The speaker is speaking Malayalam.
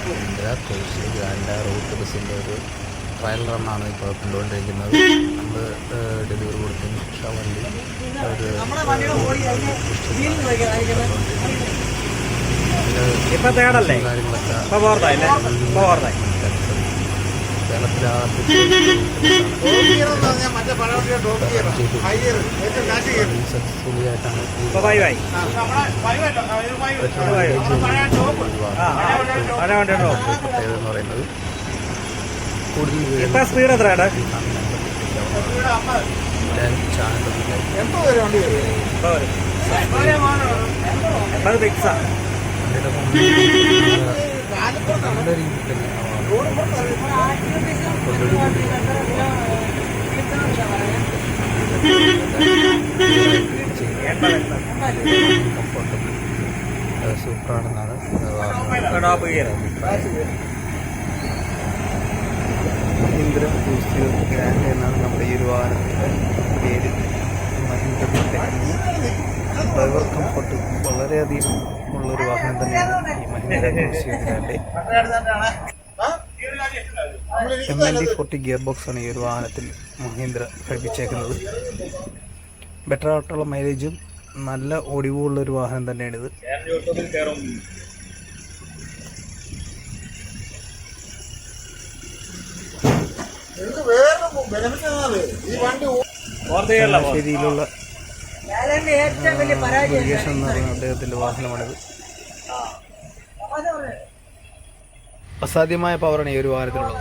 മഹീന്ദ്ര കോഴ്സ് ഗ്രാൻഡ റൂട്ട് ബസ്സിന്റെ ഒരു ട്രയൽ റണ്ണാണ് ഇപ്പോൾ കണ്ടുകൊണ്ടിരിക്കുന്നത് നമ്മൾ ഡെലിവറി കൊടുക്കുന്നു പക്ഷേ വണ്ടി ഒരു കാര്യങ്ങളൊക്കെ ഇപ്പൊ പോർത്തായില്ലേ ഇപ്പൊ പോർത്തായി കേരളത്തിലെ സക്സസ്ഫുള്ളി ആയിട്ടാണ് ഈ ഇപ്പൊ ബൈ ബൈ പെട്രോൾ മൈലേജ് ആ അവിടെ വേണ്ടോ പ്രത്യേകത പറയുന്നത് കൂടുതൽ സ്പീഡ് എത്രയാണ് ചാനൽ ഇപ്പൊ സൂപ്പറാണെന്നാണ് മഹീന്ദ്ര ബൂസ്റ്റ് ഗ്രാൻഡ് എന്നാണ് നമ്മുടെ ഈ ഒരു വാഹനത്തിന്റെ പേര് മഹീന്ദ്ര ഡ്രൈവർ കംഫർട്ട് വളരെയധികം ഉള്ളൊരു വാഹനം തന്നെയാണ് ഈ Mahindra grand M L D forty gear box ആണ് ഈ ഒരു വാഹനത്തിൽ മഹീന്ദ്ര ഘടിപ്പിച്ചേക്കുന്നത്. ബെറ്റർ ആയിട്ടുള്ള മൈലേജും നല്ല ഒടിവുള്ള ഒരു വാഹനം തന്നെയാണിത്. ശരിയിലുള്ള മുരുകേശൻ എന്ന് പറയുന്ന അദ്ദേഹത്തിന്റെ വാഹനമാണിത്. അസാധ്യമായ പവറാണ് ഈ ഒരു വാഹനത്തിനുള്ളത്.